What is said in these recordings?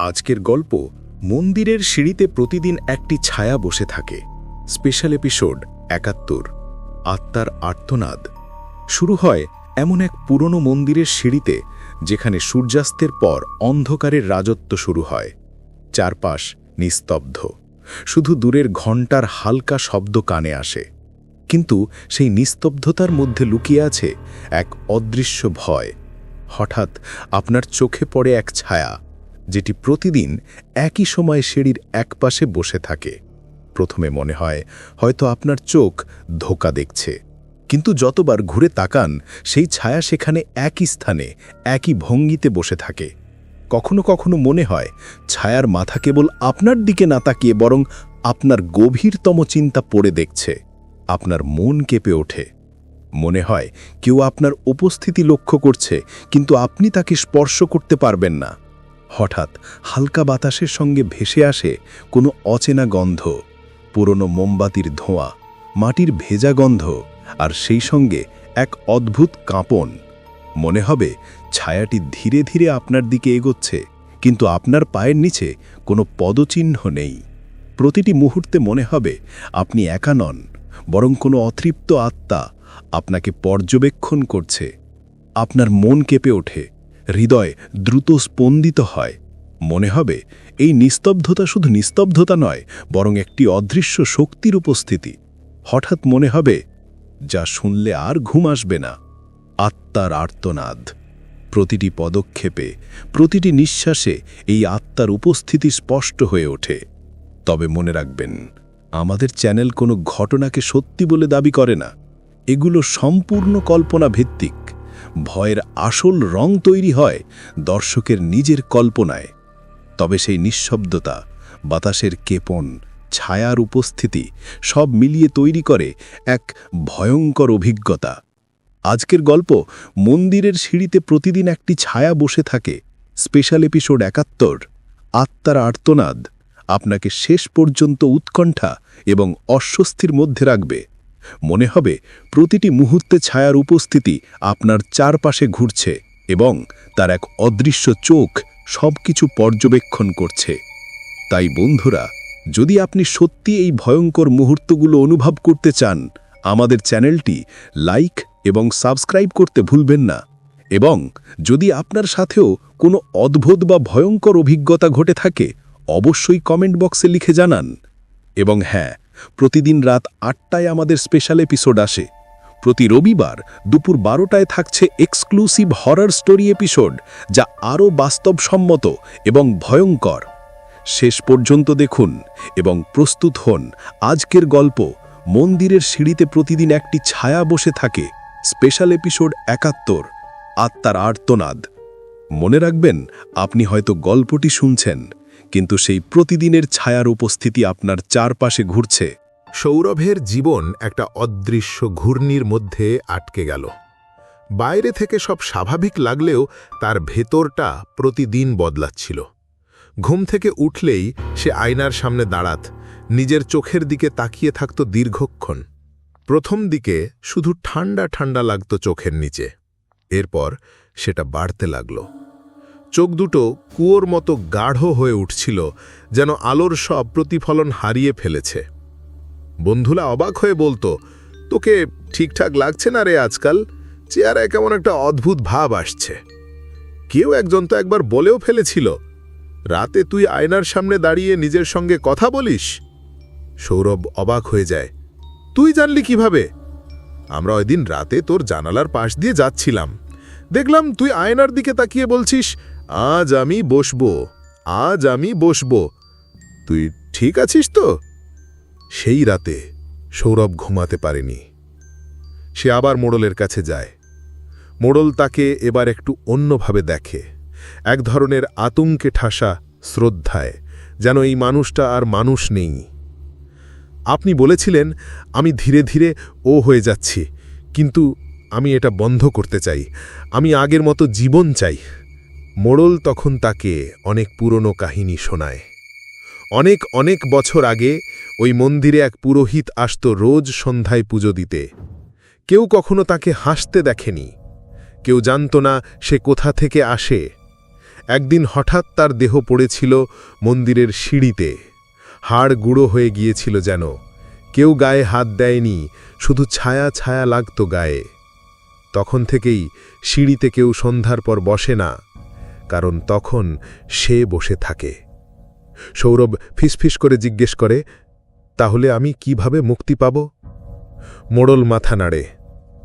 আজকের গল্প মন্দিরের সিঁড়িতে প্রতিদিন একটি ছায়া বসে থাকে। স্পেশাল এপিসোড একাত্তর। আত্মার আর্তনাদ। শুরু হয় এমন এক পুরনো মন্দিরের সিঁড়িতে, যেখানে সূর্যাস্তের পর অন্ধকারের রাজত্ব শুরু হয়। চারপাশ নিস্তব্ধ। শুধু দূরের ঘণ্টার হালকা শব্দ কানে আসে। কিন্তু সেই নিস্তব্ধতার মধ্যে লুকিয়ে আছে এক অদৃশ্য ভয়। হঠাৎ আপনার চোখে পড়ে এক ছায়া। যেটি প্রতিদিন একই সময় সিঁড়ির একপাশে বসে থাকে। প্রথমে মনে হয়, হয়তো আপনার চোখ ধোকা দেখছে। কিন্তু যতবার ঘুরে তাকান, সেই ছায়া সেখানে একই স্থানে, একই ভঙ্গিতে বসে থাকে। কখনো কখনো মনে হয়, ছায়ার মাথা কেবল আপনার দিকে না তাকিয়ে বরং আপনার গভীরতম চিন্তা পড়ে দেখছে। আপনার মন কেঁপে ওঠে। মনে হয়, কেউ আপনার উপস্থিতি লক্ষ্য করছে, কিন্তু আপনি তাকে স্পর্শ করতে পারবেন না। হঠাৎ হালকা বাতাসের সঙ্গে ভেসে আসে কোনো অচেনা গন্ধ, পুরনো মোমবাতির ধোঁয়া, মাটির ভেজা গন্ধ আর সেই সঙ্গে এক অদ্ভুত কাঁপন। মনে হবে ছায়াটি ধীরে ধীরে আপনার দিকে এগোচ্ছে, কিন্তু আপনার পায়ের নিচে কোনো পদচিহ্ন নেই। প্রতিটি মুহূর্তে মনে হবে আপনি একা নন, বরং কোনো অতৃপ্ত আত্মা আপনাকে পর্যবেক্ষণ করছে। আপনার মন কেঁপে ওঠে হৃদয় দ্রুত স্পন্দিত হয়। মনে হবে, এই নিস্তব্ধতা শুধু নিস্তব্ধতা নয়, বরং একটি অদৃশ্য শক্তির উপস্থিতি। হঠাৎ মনে হবে, যা শুনলে আর ঘুম আসবে না। আত্মার আর্তনাদ। প্রতিটি পদক্ষেপে, প্রতিটি নিঃশ্বাসে এই আত্মার উপস্থিতি স্পষ্ট হয়ে ওঠে। তবে মনে রাখবেন, আমাদের চ্যানেল কোনো ঘটনাকে সত্যি বলে দাবি করে না। এগুলো সম্পূর্ণ কল্পনা ভিত্তিক ভয়ের আসল রং তৈরি হয় দর্শকের নিজের কল্পনায়। তবে সেই নিঃশব্দতা, বাতাসের কেপন, ছায়ার উপস্থিতি সব মিলিয়ে তৈরি করে এক ভয়ঙ্কর অভিজ্ঞতা। আজকের গল্প মন্দিরের সিঁড়িতে প্রতিদিন একটি ছায়া বসে থাকে। স্পেশাল এপিসোড একাত্তর, আত্মার আর্তনাদ। আপনাকে শেষ পর্যন্ত উৎকণ্ঠা এবং অস্বস্তির মধ্যে রাখবে। মনে হবে প্রতিটি মুহূর্তে ছায়ার উপস্থিতি আপনার চারপাশে ঘুরছে এবং তার এক অদৃশ্য চোখ সবকিছু পর্যবেক্ষণ করছে। তাই বন্ধুরা, যদি আপনি সত্যি এই ভয়ঙ্কর মুহূর্তগুলো অনুভব করতে চান, আমাদের চ্যানেলটি লাইক এবং সাবস্ক্রাইব করতে ভুলবেন না। এবং যদি আপনার সাথেও কোনো অদ্ভুত বা ভয়ঙ্কর অভিজ্ঞতা ঘটে থাকে, অবশ্যই কমেন্ট বক্সে লিখে জানান। এবং হ্যাঁ প্রতিদিন রাত আটটায় আমাদের স্পেশাল এপিসোড আসে। প্রতি রবিবার দুপুর বারোটায় থাকছে এক্সক্লুসিভ হরর স্টোরি এপিসোড, যা আরও বাস্তবসম্মত এবং ভয়ঙ্কর। শেষ পর্যন্ত দেখুন এবং প্রস্তুত হন আজকের গল্প, মন্দিরের সিঁড়িতে প্রতিদিন একটি ছায়া বসে থাকে, স্পেশাল এপিসোড একাত্তর, আত্মার আর্তনাদ। মনে রাখবেন, আপনি হয়তো গল্পটি শুনছেন। কিন্তু সেই প্রতিদিনের ছায়ার উপস্থিতি আপনার চারপাশে ঘুরছে। সৌরভের জীবন একটা অদৃশ্য ঘূর্ণির মধ্যে আটকে গেল। বাইরে থেকে সব স্বাভাবিক লাগলেও তার ভেতরটা প্রতিদিন বদলাচ্ছিল। ঘুম থেকে উঠলেই সে আয়নার সামনে দাঁড়াত, নিজের চোখের দিকে তাকিয়ে থাকত দীর্ঘক্ষণ। প্রথম দিকে শুধু ঠান্ডা ঠান্ডা লাগত চোখের নিচে। এরপর সেটা বাড়তে লাগল। চোখ দুটো কুয়োর মতো গাঢ় হয়ে উঠছিল, যেন আলোর সব প্রতিফলন হারিয়ে ফেলেছে। বন্ধুরা অবাক হয়ে বলতো, তোকে ঠিকঠাক লাগছে না রে আজকাল? চেয়ারে কেমন একটা অদ্ভুত ভাব আসছে। কেউ একজন তো একবার বলেও ফেলেছিল, রাতে তুই আয়নার সামনে দাঁড়িয়ে নিজের সঙ্গে কথা বলিস? সৌরভ অবাক হয়ে যায়, তুই জানলি কীভাবে? আমরা ওই দিন রাতে তোর জানালার পাশ দিয়ে যাচ্ছিলাম। দেখলাম তুই আয়নার দিকে তাকিয়ে বলছিস আজ আমি বসবো, আজ আমি বসবো। তুই ঠিক আছিস তো? সেই রাতে সৌরভ ঘুমাতে পারেনি। সে আবার মোড়লের কাছে যায়। মোড়ল তাকে এবার একটু অন্যভাবে দেখে। এক ধরনের আতঙ্কে ঠাসা শ্রদ্ধায়, যেন এই মানুষটা আর মানুষ নেই। আপনি বলেছিলেন, আমি ধীরে ধীরে ও হয়ে যাচ্ছি, কিন্তু আমি এটা বন্ধ করতে চাই। আমি আগের মতো জীবন চাই। মোড়ল তখন তাকে অনেক পুরনো কাহিনী শোনায়। অনেক অনেক বছর আগে ওই মন্দিরে এক পুরোহিত আসত রোজ সন্ধ্যায় পুজো দিতে। কেউ কখনো তাকে হাসতে দেখেনি। কেউ জানত না সে কোথা থেকে আসে। একদিন হঠাৎ তার দেহ পড়েছিল মন্দিরের সিঁড়িতে। হাড় গুঁড়ো হয়ে গিয়েছিল যেন। কেউ গায়ে হাত দেয়নি, শুধু ছায়া ছায়া লাগত গায়ে। তখন থেকেই সিঁড়িতে কেউ সন্ধ্যার পর বসে না। কারণ তখন সে বসে থাকে। সৌরভ ফিসফিস করে জিজ্ঞেস করে, তাহলে আমি কীভাবে মুক্তি পাব? মোড়ল মাথা নাড়ে,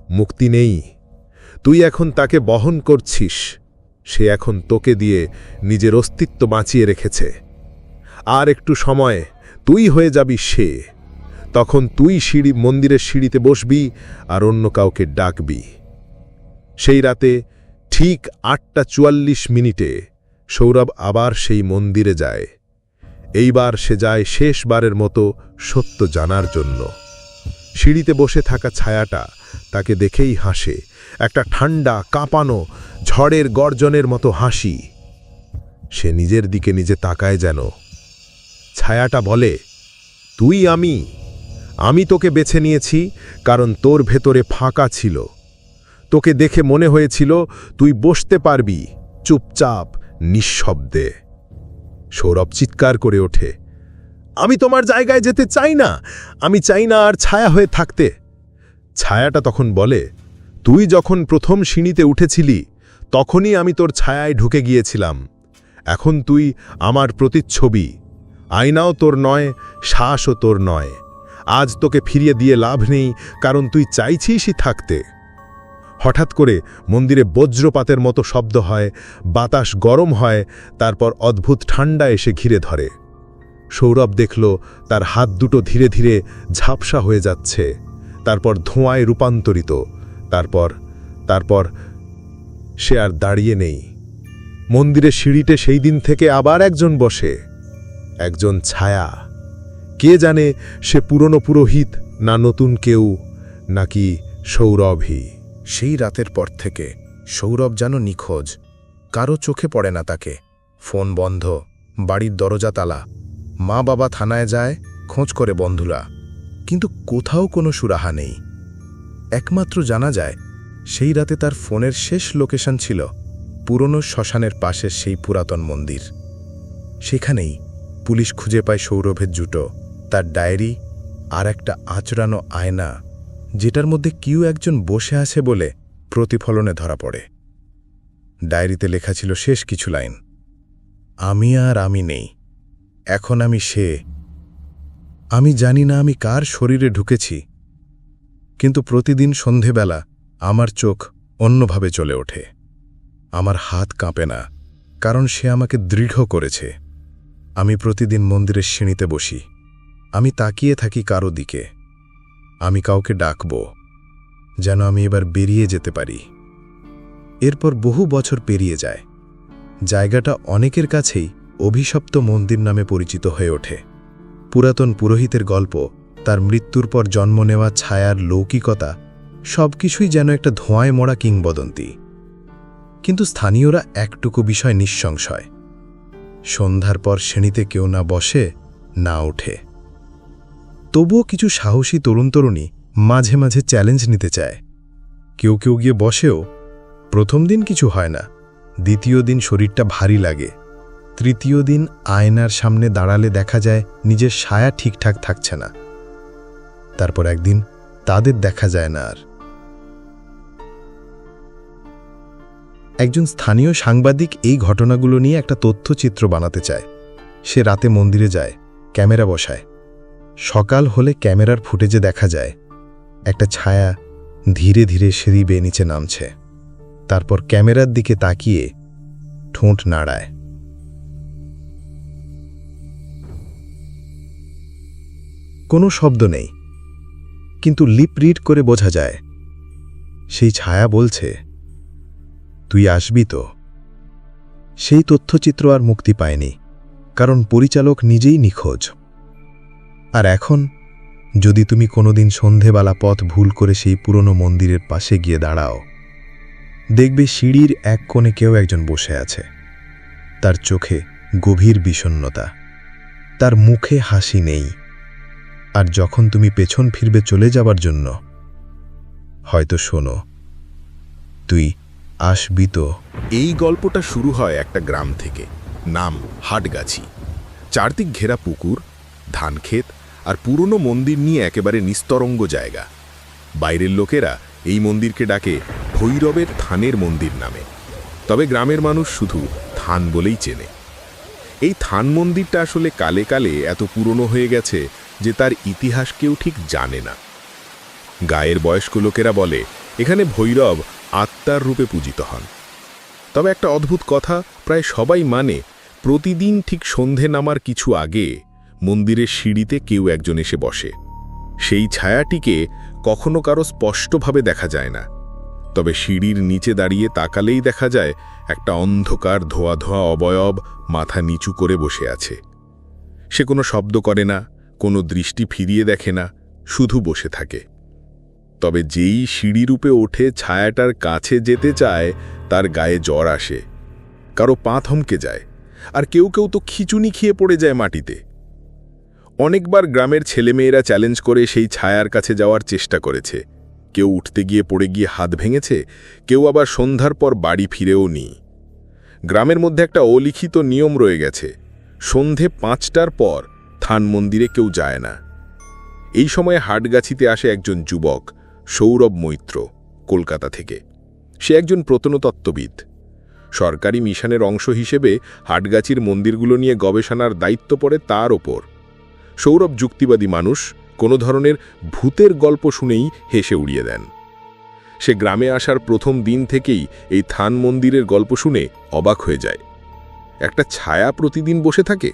মুক্তি নেই। তুই এখন তাকে বহন করছিস। সে এখন তোকে দিয়ে নিজের অস্তিত্ব বাঁচিয়ে রেখেছে। আর একটু সময়, তুই হয়ে যাবি সে। তখন তুই সিঁড়ি, মন্দিরের সিঁড়িতে বসবি আর অন্য কাউকে ডাকবি। সেই রাতে ঠিক আটটা চুয়াল্লিশ মিনিটে সৌরভ আবার সেই মন্দিরে যায়। এইবার সে যায় শেষবারের মতো সত্য জানার জন্য। সিঁড়িতে বসে থাকা ছায়াটা তাকে দেখেই হাসে। একটা ঠান্ডা কাঁপানো, ঝড়ের গর্জনের মতো হাসি। সে নিজের দিকে নিজে তাকায় যেন। ছায়াটা বলে, তুই আমি। আমি তোকে বেছে নিয়েছি কারণ তোর ভেতরে ফাঁকা ছিল। তোকে দেখে মনে হয়েছিল তুই বসতে পারবি। চুপচাপ, নিঃশব্দে। সৌরভ চিৎকার করে ওঠে। আমি তোমার জায়গায় যেতে চাই না। আমি চাই না আর ছায়া হয়ে থাকতে। ছায়াটা তখন বলে, তুই যখন প্রথম সিঁড়িতে উঠেছিলি, তখনই আমি তোর ছায়ায় ঢুকে গিয়েছিলাম। এখন তুই আমার প্রতিচ্ছবি। আয়নাও তোর নয়, শ্বাসও তোর নয়। আজ তোকে ফিরিয়ে দিয়ে লাভ নেই, কারণ তুই চাইছিসই থাকতে। হঠাৎ করে মন্দিরে বজ্রপাতের মতো শব্দ হয়, বাতাস গরম হয়, তারপর অদ্ভুত ঠান্ডা এসে ঘিরে ধরে। সৌরভ দেখল তার হাত দুটো ধীরে ধীরে ঝাপসা হয়ে যাচ্ছে। তারপর ধোঁয়ায় রূপান্তরিত। তারপর তারপর সে আর দাঁড়িয়ে নেই। মন্দিরের সিঁড়িতে সেই দিন থেকে আবার একজন বসে। একজন ছায়া। কে জানে সে পুরনো পুরোহিত, না নতুন কেউ, নাকি সৌরভই। সেই রাতের পর থেকে সৌরভ যেন নিখোঁজ। কারও চোখে পড়ে না তাকে। ফোন বন্ধ, বাড়ির দরজা তালা। মা বাবা থানায় যায়, খোঁজ করে বন্ধুরা। কিন্তু কোথাও কোনো সুরাহা নেই। একমাত্র জানা যায়, সেই রাতে তার ফোনের শেষ লোকেশন ছিল পুরনো শ্মশানের পাশের সেই পুরাতন মন্দির। সেখানেই পুলিশ খুঁজে পায় সৌরভের জুটো, তার ডায়েরি আর একটা আঁচড়ানো আয়না। যেটার মধ্যে কেউ একজন বসে আছে বলে প্রতিফলনে ধরা পড়ে। ডায়েরিতে লেখা ছিল শেষ কিছু লাইন, আমি আর আমি নেই, এখন আমি সে। আমি জানি না আমি কার শরীরে ঢুকেছি, কিন্তু প্রতিদিন সন্ধেবেলা আমার চোখ অন্যভাবে চলে ওঠে। আমার হাত কাঁপে না, কারণ সে আমাকে দৃঢ় করেছে। আমি প্রতিদিন মন্দিরের সিঁড়িতে বসি। আমি তাকিয়ে থাকি কারও দিকে। আমি কাউকে ডাকব, যেন আমি এবার বেরিয়ে যেতে পারি। এরপর বহু বছর পেরিয়ে যায়। জায়গাটা অনেকের কাছেই অভিশপ্ত মন্দির নামে পরিচিত হয়ে ওঠে। পুরাতন পুরোহিতের গল্প, তার মৃত্যুর পর জন্ম নেওয়া ছায়ার লৌকিকতা, সবকিছুই যেন একটা ধোঁয়ায় মরা কিংবদন্তি। কিন্তু স্থানীয়রা একটুকু বিষয় নিঃসংশয় সন্ধ্যার পর শ্রেণীতে কেউ না বসে, না ওঠে। তবুও কিছু সাহসী তরুণ তরুণী মাঝে মাঝে চ্যালেঞ্জ নিতে চায়। কেউ কেউ গিয়ে বসেও, প্রথম দিন কিছু হয় না, দ্বিতীয় দিন শরীরটা ভারী লাগে, তৃতীয় দিন আয়নার সামনে দাঁড়ালে দেখা যায় নিজের সায়া ঠিকঠাক থাকছে না। তারপর একদিন তাদের দেখা যায় না আর। একজন স্থানীয় সাংবাদিক এই ঘটনাগুলো নিয়ে একটা তথ্যচিত্র বানাতে চায়। সে রাতে মন্দিরে যায়, ক্যামেরা বসায়। সকাল হলে ক্যামেরার ফুটেজে দেখা যায়, একটা ছায়া ধীরে ধীরে সিঁড়ি বেয়ে নিচে নামছে। তারপর ক্যামেরার দিকে তাকিয়ে ঠোঁট নাড়ায়। কোনো শব্দ নেই, কিন্তু লিপ রিড করে বোঝা যায়, সেই ছায়া বলছে, তুই আসবি তো? সেই তথ্যচিত্র আর মুক্তি পায়নি, কারণ পরিচালক নিজেই নিখোঁজ। আর এখন, যদি তুমি কোনোদিন সন্ধেবেলা পথ ভুল করে সেই পুরনো মন্দিরের পাশে গিয়ে দাঁড়াও, দেখবে সিঁড়ির এক কোণে কেউ একজন বসে আছে। তার চোখে গভীর বিষণ্নতা তার মুখে হাসি নেই। আর যখন তুমি পেছন ফিরবে চলে যাবার জন্য, হয়তো শোনো, তুই আসবি তো। এই গল্পটা শুরু হয় একটা গ্রাম থেকে, নাম হাটগাছি। চারদিক ঘেরা পুকুর ধানক্ষেত আর পুরনো মন্দির নিয়ে একেবারে নিস্তরঙ্গ জায়গা। বাইরের লোকেরা এই মন্দিরকে ডাকে ভৈরবের থানের মন্দির নামে। তবে গ্রামের মানুষ শুধু থান বলেই চেনে। এই থান মন্দিরটা আসলে কালে কালে এত পুরনো হয়ে গেছে যে তার ইতিহাস কেউ ঠিক জানে না। গায়ের বয়স্ক লোকেরা বলে, এখানে ভৈরব আত্মার রূপে পূজিত হন। তবে একটা অদ্ভুত কথা প্রায় সবাই মানে প্রতিদিন ঠিক সন্ধে নামার কিছু আগে মন্দিরের সিঁড়িতে কেউ একজন এসে বসে। সেই ছায়াটিকে কখনো কারও স্পষ্টভাবে দেখা যায় না। তবে সিঁড়ির নিচে দাঁড়িয়ে তাকালেই দেখা যায়, একটা অন্ধকার ধোয়া ধোয়া অবয়ব মাথা নিচু করে বসে আছে। সে কোনো শব্দ করে না, কোনো দৃষ্টি ফিরিয়ে দেখে না, শুধু বসে থাকে। তবে যেই সিঁড়িরূপে ওঠে ছায়াটার কাছে যেতে চায়, তার গায়ে জ্বর আসে। কারও পা থমকে যায়, আর কেউ কেউ তো খিচুনি খেয়ে পড়ে যায় মাটিতে। অনেকবার গ্রামের ছেলেমেয়েরা চ্যালেঞ্জ করে সেই ছায়ার কাছে যাওয়ার চেষ্টা করেছে। কেউ উঠতে গিয়ে পড়ে গিয়ে হাত ভেঙেছে, কেউ আবার সন্ধ্যার পর বাড়ি ফিরেও নি। গ্রামের মধ্যে একটা অলিখিত নিয়ম রয়ে গেছে, সন্ধে পাঁচটার পর থান মন্দিরে কেউ যায় না। এই সময়ে হাটগাছিতে আসে একজন যুবক, সৌরভ মৈত্র, কলকাতা থেকে। সে একজন প্রত্নতত্ত্ববিদ। সরকারি মিশনের অংশ হিসেবে হাটগাছির মন্দিরগুলো নিয়ে গবেষণার দায়িত্ব পড়ে তার ওপর। সৌরভ যুক্তিবাদী মানুষ কোনো ধরনের ভূতের গল্প শুনেই হেসে উড়িয়ে দেন। সে গ্রামে আসার প্রথম দিন থেকেই এই থান মন্দিরের গল্প শুনে অবাক হয়ে যায়। একটা ছায়া প্রতিদিন বসে থাকে?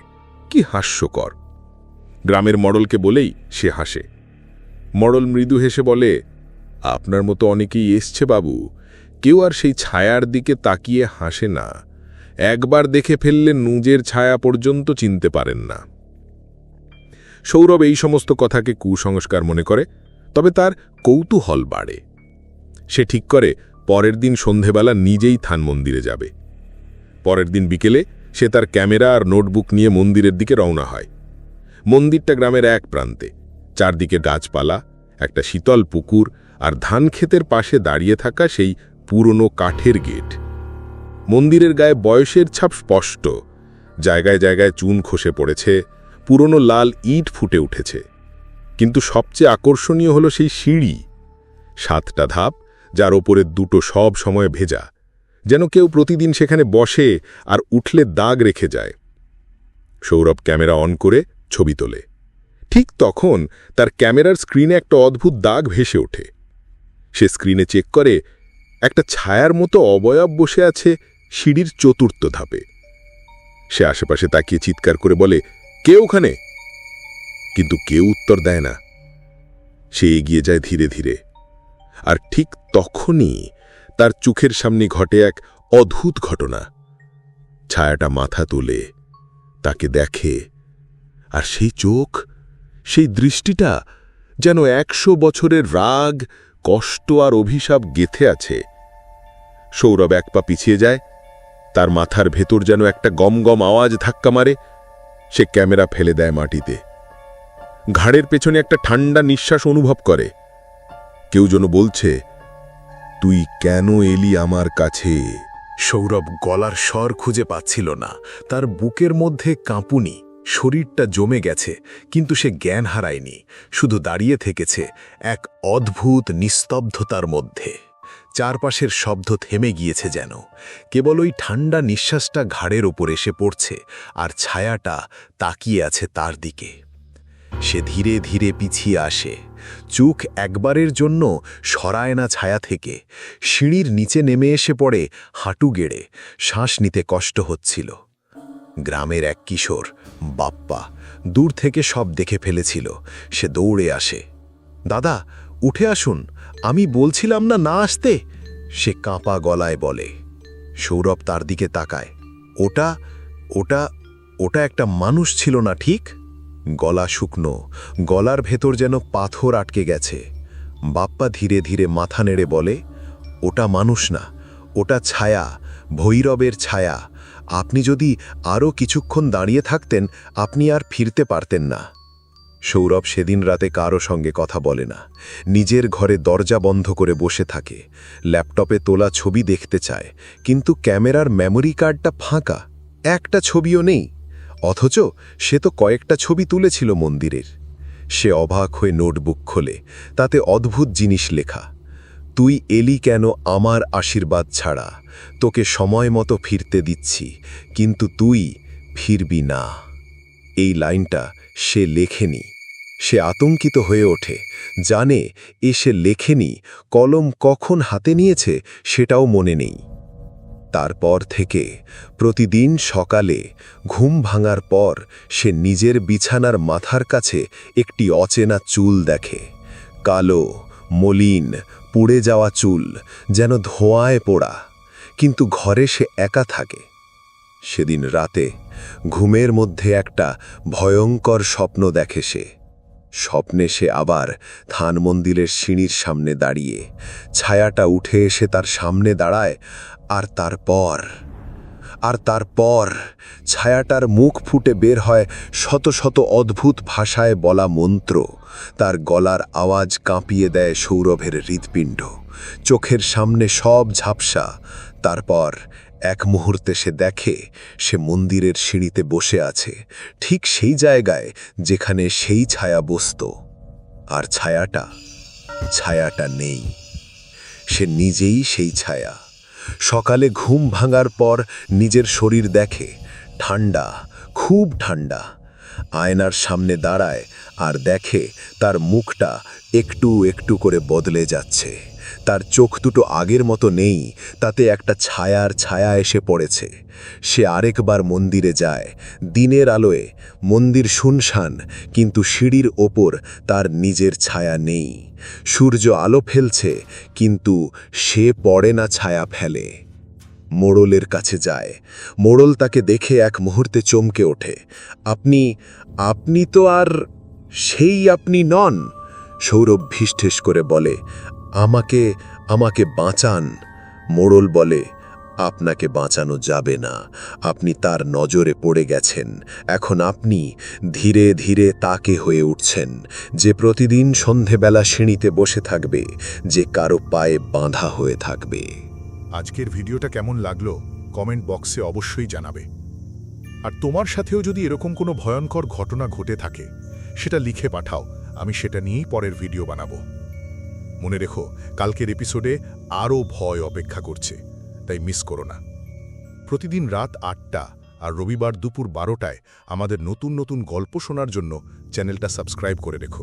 কি হাস্যকর। গ্রামের মডলকে বলেই সে হাসে। মডল মৃদু হেসে বলে, আপনার মতো অনেকেই এসছে বাবু। কেউ আর সেই ছায়ার দিকে তাকিয়ে হাসে না। একবার দেখে ফেললে নুজের ছায়া পর্যন্ত চিনতে পারেন না। সৌরভ এই সমস্ত কথাকে কুসংস্কার মনে করে, তবে তার কৌতূহল বাড়ে। সে ঠিক করে, পরের দিন সন্ধেবেলা নিজেই থান মন্দিরে যাবে। পরের দিন বিকেলে সে তার ক্যামেরা আর নোটবুক নিয়ে মন্দিরের দিকে রওনা হয়। মন্দিরটা গ্রামের এক প্রান্তে। চারদিকে গাছপালা, একটা শীতল পুকুর আর ধান ক্ষেতের পাশে দাঁড়িয়ে থাকা সেই পুরনো কাঠের গেট। মন্দিরের গায়ে বয়সের ছাপ স্পষ্ট। জায়গায় জায়গায় চুন খসে পড়েছে পুরনো লাল ইট ফুটে উঠেছে। কিন্তু সবচেয়ে আকর্ষণীয় হলো সেই সিঁড়ি। সাতটা ধাপ, যার ওপরে দুটো সব সময় ভেজা, যেন কেউ প্রতিদিন সেখানে বসে আর উঠলে দাগ রেখে যায়। সৌরভ ক্যামেরা অন করে ছবি তোলে। ঠিক তখন তার ক্যামেরার স্ক্রিনে একটা অদ্ভুত দাগ ভেসে ওঠে। সে স্ক্রিনে চেক করে, একটা ছায়ার মতো অবয়ব বসে আছে সিঁড়ির চতুর্থ ধাপে। সে আশেপাশে তাকিয়ে চিৎকার করে বলে কে ওখানে? কিন্তু কেউ উত্তর দেয় না। সে এগিয়ে যায় ধীরে ধীরে। আর ঠিক তখনই তার চোখের সামনে ঘটে এক অদ্ভুত ঘটনা। ছায়াটা মাথা তোলে তাকে দেখে, আর সেই চোখ, সেই দৃষ্টিটা যেন একশো বছরের রাগ, কষ্ট আর অভিশাপ গেথে আছে। সৌরভ এক পা পিছিয়ে যায়, তার মাথার ভেতর যেন একটা গম গম আওয়াজ ধাক্কা মারে। সে ক্যামেরা ফেলে দেয় মাটিতে। ঘাড়ের পেছনে একটা ঠান্ডা নিঃশ্বাস অনুভব করে। কেউ যেন বলছে, তুই কেন এলি আমার কাছে? সৌরভ গলার স্বর খুঁজে পাচ্ছিল না। তার বুকের মধ্যে কাঁপুনি, শরীরটা জমে গেছে, কিন্তু সে জ্ঞান হারায়নি। শুধু দাঁড়িয়ে থেকেছে এক অদ্ভুত নিস্তব্ধতার মধ্যে। চারপাশের শব্দ থেমে গিয়েছে যেন। কেবল ওই ঠান্ডা নিঃশ্বাসটা ঘাড়ের ওপর এসে পড়ছে, আর ছায়াটা তাকিয়ে আছে তার দিকে। সে ধীরে ধীরে পিছিয়ে আসে। চোখ একবারের জন্য সরায় না ছায়া থেকে। সিঁড়ির নিচে নেমে এসে পড়ে হাঁটু গেড়ে। শ্বাস নিতে কষ্ট হচ্ছিল। গ্রামের এক কিশোর, বাপ্পা, দূর থেকে সব দেখে ফেলেছিল। সে দৌড়ে আসে। দাদা উঠে আসুন, আমি বলছিলাম না না আসতে। সে কাঁপা গলায় বলে। সৌরভ তার দিকে তাকায়। ওটা ওটা ওটা একটা মানুষ ছিল না ঠিক? গলা শুকনো, গলার ভেতর যেন পাথর আটকে গেছে। বাপ্পা ধীরে ধীরে মাথা নেড়ে বলে, ওটা মানুষ না, ওটা ছায়া, ভৈরবের ছায়া। আপনি যদি আরও কিছুক্ষণ দাঁড়িয়ে থাকতেন, আপনি আর ফিরতে পারতেন না। সৌরভ সেদিন রাতে কারও সঙ্গে কথা বলে না। নিজের ঘরে দরজা বন্ধ করে বসে থাকে। ল্যাপটপে তোলা ছবি দেখতে চায়। কিন্তু ক্যামেরার মেমোরি কার্ডটা ফাঁকা। একটা ছবিও নেই। অথচ সে তো কয়েকটা ছবি তুলেছিল মন্দিরের। সে অবাক হয়ে নোটবুক খোলে। তাতে অদ্ভুত জিনিস লেখা। তুই এলি কেন আমার আশীর্বাদ ছাড়া? তোকে সময় মতো ফিরতে দিচ্ছি। কিন্তু তুই ফিরবি না। এই লাইনটা সে লেখেনি। সে আতঙ্কিত হয়ে ওঠে, জানে এ সে লেখেনি, কলম কখন হাতে নিয়েছে সেটাও মনে নেই। তারপর থেকে প্রতিদিন সকালে ঘুম ভাঙার পর সে নিজের বিছানার মাথার কাছে একটি অচেনা চুল দেখে। কালো, মলিন, পুড়ে যাওয়া চুল যেন ধোঁয়ায় পোড়া, কিন্তু ঘরে সে একা থাকে। সেদিন রাতে ঘুমের মধ্যে একটা ভয়ঙ্কর স্বপ্ন দেখে সে। স্বপ্নে সে আবার থান মন্দিরের সিঁড়ির সামনে দাঁড়িয়ে ছায়াটা উঠে এসে তার সামনে দাঁড়ায় আর তারপর আর তারপর ছায়াটার মুখ ফুটে বের হয় শত শত অদ্ভুত ভাষায় বলা মন্ত্র। তার গলার আওয়াজ কাঁপিয়ে দেয় সৌরভের হৃৎপিণ্ড। চোখের সামনে সব ঝাপসা। তারপর এক মুহূর্তে সে দেখে সে মন্দিরের সিঁড়িতে বসে আছে, ঠিক সেই জায়গায় যেখানে সেই ছায়া বসত। আর ছায়াটা ছায়াটা নেই। সে নিজেই সেই ছায়া। সকালে ঘুম ভাঙার পর নিজের শরীর দেখে, ঠান্ডা, খুব ঠান্ডা। আয়নার সামনে দাঁড়ায় আর দেখে তার মুখটা একটু একটু করে বদলে যাচ্ছে। তার চোখ দুটো আগের মতো নেই, তাতে একটা ছায়ার ছায়া এসে পড়েছে। সে আরেকবার মন্দিরে যায়, দিনের আলোয়, মন্দির শুনশান, কিন্তু সিঁড়ির ওপর তার নিজের ছায়া নেই। সূর্য আলো ফেলছে, কিন্তু সে পড়ে না ছায়া ফেলে। মোড়লের কাছে যায়। মোড়ল তাকে দেখে এক মুহূর্তে চমকে ওঠে। আপনি আপনি তো আর সেই আপনি নন? সৌরভ ভিষ্ঠেস করে বলে আমাকে আমাকে বাঁচান। মোড়ল বলে, আপনাকে বাঁচানো যাবে না। আপনি তার নজরে পড়ে গেছেন। এখন আপনি ধীরে ধীরে তাকে হয়ে উঠছেন। যে প্রতিদিন সন্ধেবেলা সিঁড়িতে বসে থাকবে, যে কারও পায়ে বাঁধা হয়ে থাকবে। আজকের ভিডিওটা কেমন লাগল, কমেন্ট বক্সে অবশ্যই জানাবে। আর তোমার সাথেও যদি এরকম কোনো ভয়ঙ্কর ঘটনা ঘটে থাকে, সেটা লিখে পাঠাও। আমি সেটা নিয়েই পরের ভিডিও বানাবো। মনে রেখো, কালকের এপিসোডে আরও ভয় অপেক্ষা করছে, তাই মিস করো না। প্রতিদিন রাত আটটা আর রবিবার দুপুর বারোটায় আমাদের নতুন নতুন গল্প শোনার জন্য চ্যানেলটা সাবস্ক্রাইব করে রেখো।